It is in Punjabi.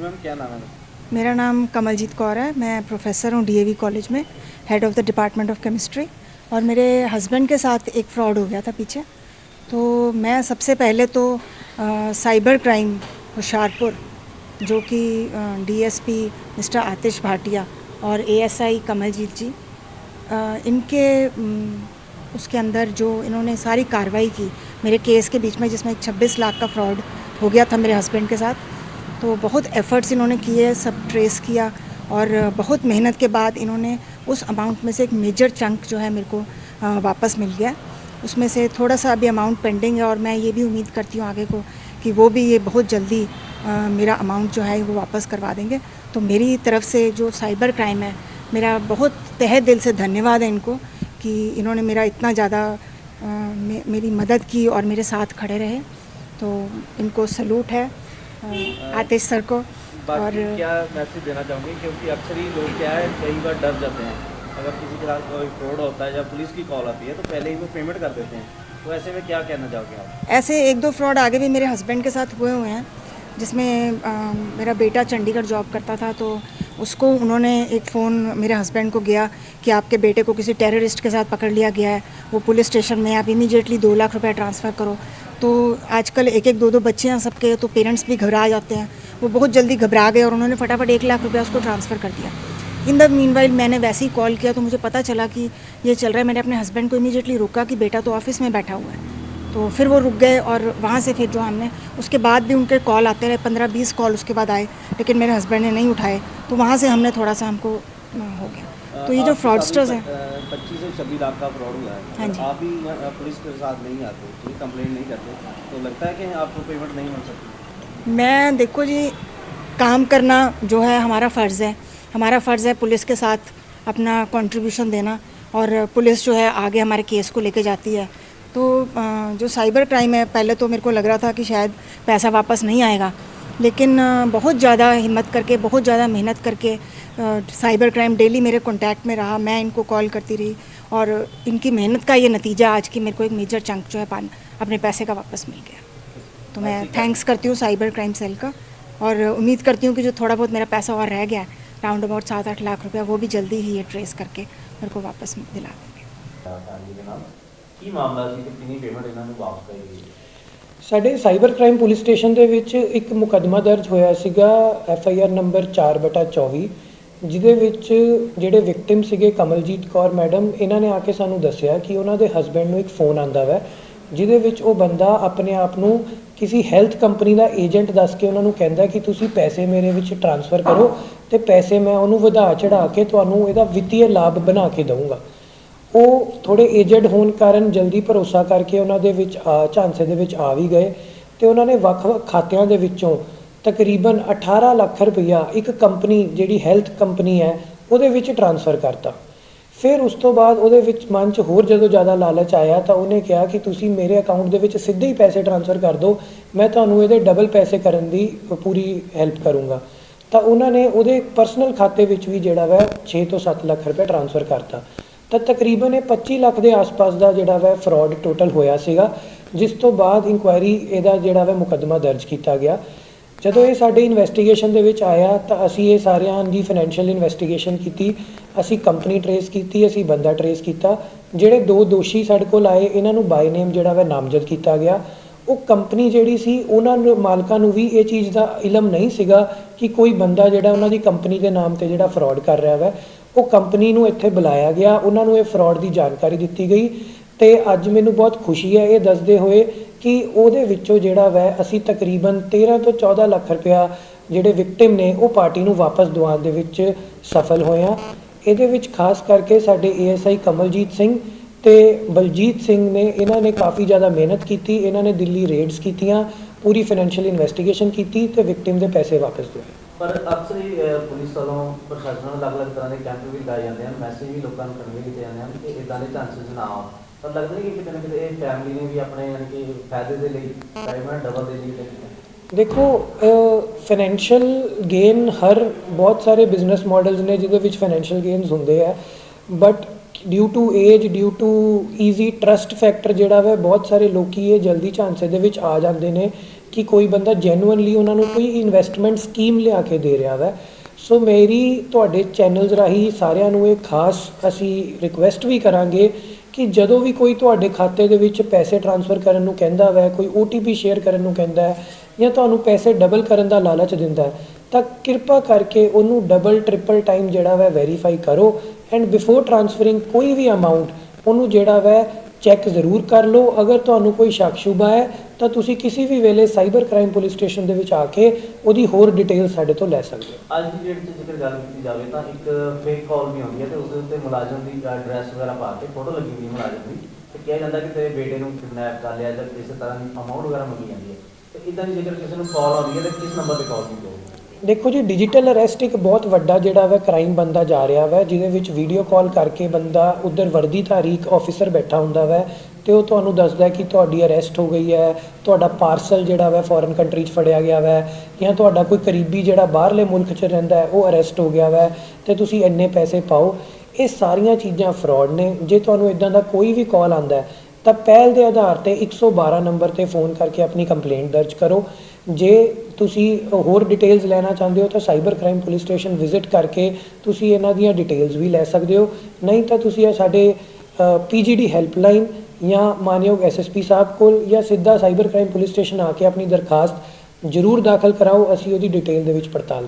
जी मैम क्या नाम है? मेरा नाम कमलजीत कौर है। मैं प्रोफेसर हूँ डीएवी कॉलेज में head of the department of chemistry और मेरे हस्बैंड के साथ एक फ्रॉड हो गया था पीछे। तो मैं सबसे पहले तो अ, साइबर क्राइम होशियारपुर जो कि डीएसपी मिस्टर आतिश भाटिया और एएसआई कमलजीत जी अ, इनके उसके अंदर जो इन्होंने सारी कार्रवाई की मेरे केस के बीच में जिसमें 26 लाख का फ्रॉड हो गया था मेरे हस्बैंड के साथ। तो बहुत एफ़र्ट्स इन्होंने किए सब ट्रेस किया और बहुत मेहनत के बाद इन्होंने उस अमाउंट में से एक मेजर चंक जो है मेरे को वापस मिल गया। उसमें से थोड़ा सा अभी अमाउंट पेंडिंग है और मैं ये भी उम्मीद करती हूँ आगे को कि वो भी ये बहुत जल्दी मेरा अमाउंट जो है वो वापस करवा देंगे। तो मेरी तरफ़ से जो साइबर क्राइम है मेरा बहुत तह दिल से धन्यवाद है इनको कि इन्होंने मेरा इतना ज़्यादा मे, मेरी मदद की और मेरे साथ खड़े रहे। तो इनको सलूट है। आतिश सर को और क्या मैसेज देना चाहूँगी? क्योंकि अक्सर ही लोग क्या है कई बार डर जाते हैं। अगर किसी के साथ कोई फ्रॉड होता है या पुलिस की कॉल आती है तो पहले ही वो पेमेंट कर देते हैं। तो ऐसे में क्या कहना चाहोगे आप? ऐसे एक दो फ्रॉड आगे भी मेरे हस्बैंड के साथ हुए हुए हैं जिसमें मेरा बेटा चंडीगढ़ जॉब करता था तो उसको उन्होंने एक फ़ोन मेरे हस्बैंड को गया कि आपके बेटे को किसी टेररिस्ट के साथ पकड़ लिया गया है वो पुलिस स्टेशन में आप इमीडिएटली दो लाख रुपए ट्रांसफ़र करो। तो आजकल एक एक दो दो बच्चे हैं सबके तो पेरेंट्स भी घबरा जाते हैं। वो बहुत जल्दी घबरा गए और उन्होंने फटाफट एक लाख रुपया उसको ट्रांसफ़र कर दिया। इन द मीन मैंने वैसे ही कॉल किया तो मुझे पता चला कि ये चल रहा है। मैंने अपने हस्बैंड को इमीडिएटली रोका कि बेटा तो ऑफ़िस में बैठा हुआ है। तो फिर वो रुक गए और वहाँ से फिर जो हमने, उसके बाद भी उनके कॉल आते रहे, पंद्रह बीस कॉल उसके बाद आए, लेकिन मेरे हस्बैंड ने नहीं उठाए। तो वहाँ से हमने थोड़ा सा हमको हो गया। तो ये जो फ्रॉडस्टर्स हैं। पच्चीस से छब्बीस लाख का फ्रॉड हुआ है। हाँ जी। आप भी पुलिस के साथ नहीं आते ठीक कंप्लेंट नहीं करते तो लगता है कि आपको पेमेंट नहीं मिल सकती? मैं देखो जी काम करना जो है हमारा फ़र्ज़ है। हमारा फ़र्ज़ है पुलिस के साथ अपना कंट्रीब्यूशन देना और पुलिस जो है आगे हमारे केस को लेके जाती है। तो जो साइबर क्राइम है पहले तो मेरे को लग रहा था कि शायद पैसा वापस नहीं आएगा। लेकिन बहुत ज़्यादा हिम्मत करके बहुत ज़्यादा मेहनत करके साइबर क्राइम डेली मेरे कांटेक्ट में रहा मैं इनको कॉल करती रही और इनकी मेहनत का ये नतीजा आज की मेरे को एक मेजर चंक जो है पान अपने पैसे का वापस मिल गया। तो मैं थैंक्स करती हूँ साइबर क्राइम सेल का और उम्मीद करती हूँ कि जो थोड़ा बहुत मेरा पैसा और रह गया राउंड अबाउट सात आठ लाख रुपया वो भी जल्दी ही ये ट्रेस करके मेरे को वापस दिला देंगे। ਸਾਡੇ ਸਾਈਬਰ ਕ੍ਰਾਈਮ ਪੁਲਿਸ ਸਟੇਸ਼ਨ ਦੇ ਵਿੱਚ ਇੱਕ ਮੁਕੱਦਮਾ ਦਰਜ ਹੋਇਆ ਸੀਗਾ, ਐਫ ਆਈ ਆਰ ਨੰਬਰ 4/24 ਜਿਹਦੇ ਵਿੱਚ ਜਿਹੜੇ ਵਿਕਟਿਮ ਸੀਗੇ ਕਮਲਜੀਤ ਕੌਰ ਮੈਡਮ, ਇਹਨਾਂ ਨੇ ਆ ਕੇ ਸਾਨੂੰ ਦੱਸਿਆ ਕਿ ਉਹਨਾਂ ਦੇ ਹਸਬੰਡ ਨੂੰ ਇੱਕ ਫੋਨ ਆਂਦਾ ਵੈ, ਜਿਹਦੇ ਵਿੱਚ ਉਹ ਬੰਦਾ ਆਪਣੇ ਆਪ ਨੂੰ ਕਿਸੇ ਹੈਲਥ ਕੰਪਨੀ ਦਾ ਏਜੰਟ ਦੱਸ ਕੇ ਉਹਨਾਂ ਨੂੰ ਕਹਿੰਦਾ ਕਿ ਤੁਸੀਂ ਪੈਸੇ ਮੇਰੇ ਵਿੱਚ ਟ੍ਰਾਂਸਫਰ ਕਰੋ ਤੇ ਪੈਸੇ ਮੈਂ ਉਹਨੂੰ ਵਧਾ ਚੜਾ ਕੇ ਤੁਹਾਨੂੰ ਇਹਦਾ ਵਿੱਤੀ ਲਾਭ ਬਣਾ ਕੇ ਦਊਂਗਾ। ਉਹ ਥੋੜੇ ਏਜਡ ਹੋਣ ਕਾਰਨ ਜਲਦੀ ਭਰੋਸਾ ਕਰਕੇ ਉਹਨਾਂ ਦੇ ਵਿੱਚ ਆ, ਝਾਂਸੇ ਦੇ ਵਿੱਚ ਆ ਵੀ ਗਏ ਤੇ ਉਹਨਾਂ ਨੇ ਵੱਖ-ਵੱਖ ਖਾਤਿਆਂ ਦੇ ਵਿੱਚੋਂ ਤਕਰੀਬਨ 18 ਲੱਖ ਰੁਪਈਆ ਇੱਕ ਕੰਪਨੀ ਜਿਹੜੀ ਹੈਲਥ ਕੰਪਨੀ ਹੈ, ਉਹਦੇ ਵਿੱਚ ਟ੍ਰਾਂਸਫਰ ਕਰਤਾ। ਫਿਰ ਉਸ ਤੋਂ ਬਾਅਦ ਉਹਦੇ ਵਿੱਚ ਮਨ 'ਚ ਹੋਰ ਜਦੋਂ ਜ਼ਿਆਦਾ ਲਾਲਚ ਆਇਆ ਤਾਂ ਉਹਨੇ ਕਿਹਾ ਕਿ ਤੁਸੀਂ ਮੇਰੇ ਅਕਾਊਂਟ ਦੇ ਵਿੱਚ ਸਿੱਧੇ ਹੀ ਪੈਸੇ ਟ੍ਰਾਂਸਫਰ ਕਰ ਦਿਓ, ਮੈਂ ਤੁਹਾਨੂੰ ਇਹਦੇ ਡਬਲ ਪੈਸੇ ਕਰਨ ਦੀ ਪੂਰੀ ਹੈਲਪ ਕਰੂੰਗਾ। ਤਾਂ ਉਹਨਾਂ ਨੇ ਉਹਦੇ ਪਰਸਨਲ ਖਾਤੇ ਵਿੱਚ ਵੀ ਜਿਹੜਾ ਵਾ 6 ਤੋਂ 7 ਲੱਖ ਰੁਪਏ ਟ੍ਰਾਂਸਫਰ ਕਰਤਾ। ਤਾਂ ਤਕਰੀਬਨ ਇਹ 25 ਲੱਖ ਦੇ ਆਸ-ਪਾਸ ਦਾ ਜਿਹੜਾ ਵੈ ਫਰਾਡ ਟੋਟਲ ਹੋਇਆ ਸੀਗਾ, ਜਿਸ ਤੋਂ ਬਾਅਦ ਇਨਕੁਆਇਰੀ ਇਹਦਾ ਜਿਹੜਾ ਵਾ ਮੁਕੱਦਮਾ ਦਰਜ ਕੀਤਾ ਗਿਆ। ਜਦੋਂ ਇਹ ਸਾਡੇ ਇਨਵੈਸਟੀਗੇਸ਼ਨ ਦੇ ਵਿੱਚ ਆਇਆ, ਤਾਂ ਅਸੀਂ ਇਹ ਸਾਰਿਆਂ ਦੀ ਫਾਈਨੈਂਸ਼ੀਅਲ ਇਨਵੈਸਟੀਗੇਸ਼ਨ ਕੀਤੀ, ਅਸੀਂ ਕੰਪਨੀ ਟਰੇਸ ਕੀਤੀ, ਅਸੀਂ ਬੰਦਾ ਟਰੇਸ ਕੀਤਾ, ਜਿਹੜੇ ਦੋ ਦੋਸ਼ੀ ਸਾਡੇ ਕੋਲ ਆਏ, ਇਹਨਾਂ ਨੂੰ ਬਾਈ ਨੇਮ ਜਿਹੜਾ ਵੈ ਨਾਮਜ਼ਦ ਕੀਤਾ ਗਿਆ। ਉਹ ਕੰਪਨੀ ਜਿਹੜੀ ਸੀ, ਉਹਨਾਂ ਨੂੰ, ਮਾਲਕਾਂ ਨੂੰ ਵੀ ਇਹ ਚੀਜ਼ ਦਾ ਇਲਮ ਨਹੀਂ ਸੀਗਾ ਕਿ ਕੋਈ ਬੰਦਾ ਜਿਹੜਾ ਉਹਨਾਂ ਦੀ ਕੰਪਨੀ ਦੇ ਨਾਮ ਤੇ ਜਿਹੜਾ ਫਰਾਡ ਕਰ ਰਿਹਾ ਵਾ। ਉਹ ਕੰਪਨੀ ਨੂੰ ਇੱਥੇ ਬੁਲਾਇਆ ਗਿਆ, ਉਹਨਾਂ ਨੂੰ ਇਹ ਫਰਾਡ ਦੀ ਜਾਣਕਾਰੀ ਦਿੱਤੀ ਗਈ ਤੇ ਅੱਜ ਮੈਨੂੰ ਬਹੁਤ ਖੁਸ਼ੀ ਹੈ ਇਹ ਦੱਸਦੇ ਹੋਏ ਕਿ ਉਹਦੇ ਵਿੱਚੋਂ ਜਿਹੜਾ ਵੈ, ਅਸੀਂ ਤਕਰੀਬਨ 13 ਤੋਂ 14 ਲੱਖ ਰੁਪਇਆ ਜਿਹੜੇ ਵਿਕਟਿਮ ਨੇ, ਉਹ ਪਾਰਟੀ ਨੂੰ ਵਾਪਸ ਦਿਵਾਉਣ ਦੇ ਵਿੱਚ ਸਫਲ ਹੋਏ ਹਾਂ। ਇਹਦੇ ਵਿੱਚ ਖਾਸ ਕਰਕੇ ਸਾਡੇ ਏਐਸਆਈ ਕਮਲਜੀਤ ਸਿੰਘ ਤੇ ਬਲਜੀਤ ਸਿੰਘ ਨੇ, ਇਹਨਾਂ ਨੇ ਕਾਫੀ ਜ਼ਿਆਦਾ ਮਿਹਨਤ ਕੀਤੀ, ਇਹਨਾਂ ਨੇ ਦਿੱਲੀ ਰੇਡਸ ਕੀਤੀਆਂ, ਪੂਰੀ ਫਾਈਨੈਂਸ਼ੀਅਲ ਇਨਵੈਸਟੀਗੇਸ਼ਨ ਕੀਤੀ ਤੇ ਵਿਕਟਿਮ ਦੇ ਪੈਸੇ ਵਾਪਸ ਦਿਵਾਏ। ਪਰ ਅਕਸਰ ਹੀ ਪੁਲਿਸ ਵੱਲੋਂ ਪ੍ਰਸ਼ਾਸਨ ਵੱਲੋਂ ਅਲੱਗ-ਅਲੱਗ ਤਰ੍ਹਾਂ ਦੇ ਕੈਂਪ ਵੀ ਲਾਏ ਜਾਂਦੇ ਹਨ, ਮੈਸੇਜ ਵੀ ਲੋਕਾਂ ਨੂੰ ਕਨਵੇ ਕੀਤੇ ਜਾਂਦੇ ਹਨ ਕਿ ਇਦਾਂ ਦੇ ਚਾਂਸਸ ਨਾ ਆਉਣ। ਪਰ ਲੱਗਦਾ ਨਹੀਂ ਕਿ ਕਿਤੇ ਨਾ ਕਿਤੇ ਇਹ ਫੈਮਿਲੀ ਨੇ ਵੀ ਆਪਣੇ ਯਾਨੀ ਕਿ ਫਾਇਦੇ ਦੇ ਲਈ ਪੈਮੈਂਟ ਡਬਲ ਦੇ ਲਈ ਦੇਖੋ ਫਾਈਨੈਂਸ਼ੀਅਲ ਗੇਨ ਹਰ ਬਹੁਤ ਸਾਰੇ ਬਿਜ਼ਨਸ ਮਾਡਲਸ ਨੇ ਜਿਹਦੇ ਵਿੱਚ ਫਾਈਨੈਂਸ਼ੀਅਲ ਗੇਨਸ ਹੁੰਦੇ ਆ। But due to age due to easy trust factor ਜਿਹੜਾ ਵਾ, ਬਹੁਤ ਸਾਰੇ ਲੋਕੀ ਇਹ ਜਲਦੀ ਝਾਂਸੇ ਦੇ ਵਿੱਚ ਆ ਜਾਂਦੇ ਨੇ। ਕਿ ਕੋਈ ਬੰਦਾ ਜੈਨੂਇਨਲੀ ਉਹਨਾਂ ਨੂੰ ਕੋਈ ਇਨਵੈਸਟਮੈਂਟ ਸਕੀਮ ਲਿਆ ਕੇ ਦੇ ਰਿਹਾ ਵੈ। ਸੋ ਮੇਰੀ, ਤੁਹਾਡੇ ਚੈਨਲਸ ਰਾਹੀਂ ਸਾਰਿਆਂ ਨੂੰ ਇਹ ਖਾਸ ਅਸੀਂ ਰਿਕੁਐਸਟ ਵੀ ਕਰਾਂਗੇ ਕਿ ਜਦੋਂ ਵੀ ਕੋਈ ਤੁਹਾਡੇ ਖਾਤੇ ਦੇ ਵਿੱਚ ਪੈਸੇ ਟ੍ਰਾਂਸਫਰ ਕਰਨ ਨੂੰ ਕਹਿੰਦਾ ਵੈ, ਕੋਈ OTP ਸ਼ੇਅਰ ਕਰਨ ਨੂੰ ਕਹਿੰਦਾ ਹੈ ਜਾਂ ਤੁਹਾਨੂੰ ਪੈਸੇ ਡਬਲ ਕਰਨ ਦਾ ਲਾਲਚ ਦਿੰਦਾ ਹੈ, ਤਾਂ ਕਿਰਪਾ ਕਰਕੇ ਉਹਨੂੰ ਡਬਲ ਟ੍ਰਿਪਲ ਟਾਈਮ ਜਿਹੜਾ ਵੈ ਵੈਰੀਫਾਈ ਕਰੋ ਐਂਡ ਬਿਫੋਰ ਟ੍ਰਾਂਸਫਰਿੰਗ ਕੋਈ ਵੀ ਅਮਾਉਂਟ ਉਹਨੂੰ ਜਿਹੜਾ ਵੈ ਚੈੱਕ ਜ਼ਰੂਰ ਕਰ ਲਓ। ਅਗਰ ਤੁਹਾਨੂੰ ਕੋਈ ਸ਼ੱਕ ਸ਼ੁਬਾ ਹੈ ਤਾਂ ਤੁਸੀਂ ਕਿਸੇ ਵੀ ਵੇਲੇ ਸਾਈਬਰ ਕ੍ਰਾਈਮ ਪੁਲਿਸ ਸਟੇਸ਼ਨ ਦੇ ਵਿੱਚ ਆ ਕੇ ਉਹਦੀ ਹੋਰ ਡਿਟੇਲ ਸਾਡੇ ਤੋਂ ਲੈ ਸਕਦੇ ਹੋ। ਅੱਜ ਦੀ ਡੇਟ 'ਚ ਜੇਕਰ ਗੱਲ ਕੀਤੀ ਜਾਵੇ ਤਾਂ ਇੱਕ ਫੇਕ ਕਾਲ ਵੀ ਆਉਂਦੀ ਹੈ ਤੇ ਉਸ ਦੇ ਉੱਤੇ ਮੁਲਾਜ਼ਮ ਦੀ ਐਡਰੈਸ ਵਗੈਰਾ ਪਾ ਕੇ ਫੋਟੋ ਲੱਗੀ ਹੋਈ ਮੁਲਾਜ਼ਮ ਦੀ ਤੇ ਕਿਹਾ ਜਾਂਦਾ ਕਿ ਤੇਰੇ ਬੇਟੇ ਨੂੰ ਕਿਡਨੈਪ ਕਰ ਲਿਆ ਜਾਂ ਕਿਸੇ ਤਰ੍ਹਾਂ ਦੀ ਅਮਾਉਂਟ ਵਗੈਰਾ ਮੰਗੀ ਜਾਂਦੀ ਹੈ। ਤੇ ਇਦਾਂ ਦੀ ਜੇਕਰ ਕਿਸੇ ਨੂੰ ਕਾਲ ਆਉਂਦੀ ਹੈ ਤਾਂ ਕਿਸ ਨੰਬਰ ਤੇ ਕਾਲ ਕੀਤੀ ਜਾਊਗੀ? ਦੇਖੋ ਜੀ ਡਿਜੀਟਲ ਅਰੈਸਟ ਇੱਕ ਬਹੁਤ ਵੱਡਾ ਜਿਹੜਾ ਵਾ ਕ੍ਰਾਈਮ ਬੰਦਾ ਜਾ ਰਿਹਾ ਵਾ ਜਿਹਦੇ ਵਿੱਚ ਵੀਡੀਓ ਕਾਲ ਕਰਕੇ ਬੰਦਾ ਉਧਰ ਵਰਦੀਧਾਰੀ ਇੱਕ ਆਫੀਸਰ ਬੈਠਾ ਹੁੰਦਾ ਵਾ ਤੇ ਉਹ ਤੁਹਾਨੂੰ ਦੱਸਦਾ ਕਿ ਤੁਹਾਡੀ ਅਰੈਸਟ ਹੋ ਗਈ ਹੈ, ਤੁਹਾਡਾ ਪਾਰਸਲ ਜਿਹੜਾ ਵੈ ਫੋਰਨ ਕੰਟਰੀ 'ਚ ਫੜਿਆ ਗਿਆ ਵੈ, ਜਾਂ ਤੁਹਾਡਾ ਕੋਈ ਕਰੀਬੀ ਜਿਹੜਾ ਬਾਹਰਲੇ ਮੁਲਕ 'ਚ ਰਹਿੰਦਾ ਉਹ ਅਰੈਸਟ ਹੋ ਗਿਆ ਵੈ, ਤੇ ਤੁਸੀਂ ਇੰਨੇ ਪੈਸੇ ਪਾਓ। ਇਹ ਸਾਰੀਆਂ ਚੀਜ਼ਾਂ ਫਰਾਡ ਨੇ। ਜੇ ਤੁਹਾਨੂੰ ਇਦਾਂ ਦਾ ਕੋਈ ਵੀ ਕਾਲ ਆਂਦਾ ਤਾਂ ਪਹਿਲ ਦੇ ਆਧਾਰ ਤੇ 112 ਨੰਬਰ ਤੇ ਫੋਨ ਕਰਕੇ ਆਪਣੀ ਕੰਪਲੇਂਟ ਦਰਜ ਕਰੋ। ਜੇ ਤੁਸੀਂ ਹੋਰ ਡਿਟੇਲਸ ਲੈਣਾ ਚਾਹੁੰਦੇ ਹੋ, ਤਾਂ cyber crime police station visit ਕਰਕੇ ਤੁਸੀਂ ਇਹਨਾਂ ਦੀਆਂ ਡਿਟੇਲਸ ਵੀ ਲੈ ਸਕਦੇ ਹੋ। ਨਹੀਂ ਤਾਂ ਤੁਸੀਂ ਇਹ ਸਾਡੇ ਪੀਜੀਡੀ ਹੈਲਪਲਾਈਨ ਜਾਂ ਮਾਨਯੋਗ ਐਸਐਸਪੀ ਸਾਹਿਬ ਕੋਲ ਜਾਂ ਸਿੱਧਾ ਸਾਈਬਰ ਕ੍ਰਾਈਮ ਪੁਲਿਸ ਸਟੇਸ਼ਨ ਆ ਕੇ ਆਪਣੀ ਦਰਖਾਸਤ ਜ਼ਰੂਰ ਦਾਖਲ ਕਰਾਓ, ਅਸੀਂ ਉਹਦੀ ਡਿਟੇਲ ਦੇ ਵਿੱਚ ਪੜਤਾਲ